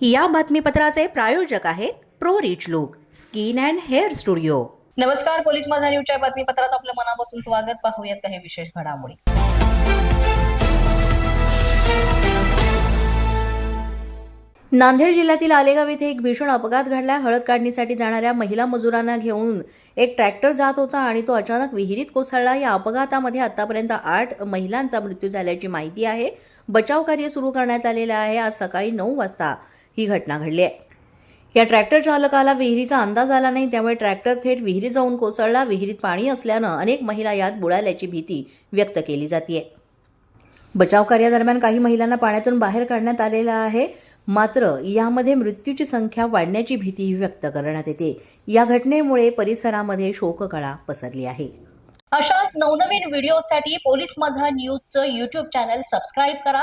या बातमीपत्राचे प्रायोजक आहेत pro rich look skin and hair studio. नमस्कार पोलीस माझा न्यूजच्या बातमीपत्रात आपलं मनापासून स्वागत. पाहूयात काही विशेष घडामोडी. नांदेड जिल्ह्यातील आलेगाव येथे एक भीषण अपघात घडला. हळद काढणीसाठी जाणाऱ्या महिला मजुरांना घेऊन एक ट्रॅक्टर जात होता आणि तो अचानक विहिरीत कोसळला. या अपघातामध्ये आतापर्यंत आठ महिलांचा मृत्यू झाल्याची माहिती आहे. बचाव कार्य सुरू करण्यात आलेलं आहे. आज सकाळी नऊ वाजता ही घटना घडली आहे. या ट्रॅक्टर चालकाला विहिरीचा अंदाज आला नाही त्यामुळे ट्रॅक्टर थेट विहिरी जाऊन कोसळला. विहिरीत पाणी असल्यानं अनेक महिला यात बुडाल्याची भीती व्यक्त केली जाते बचाव कार्यादरम्यान काही महिलांना पाण्यातून बाहेर काढण्यात आलेलं आहे. मात्र यामध्ये मृत्यूची संख्या वाढण्याची भीती व्यक्त करण्यात येते. या घटनेमुळे परिसरामध्ये शोककळा पसरली आहे. अशाच नवनवीन व्हिडिओसाठी पोलीस माझा न्यूजचं युट्यूब चॅनल सबस्क्राईब करा.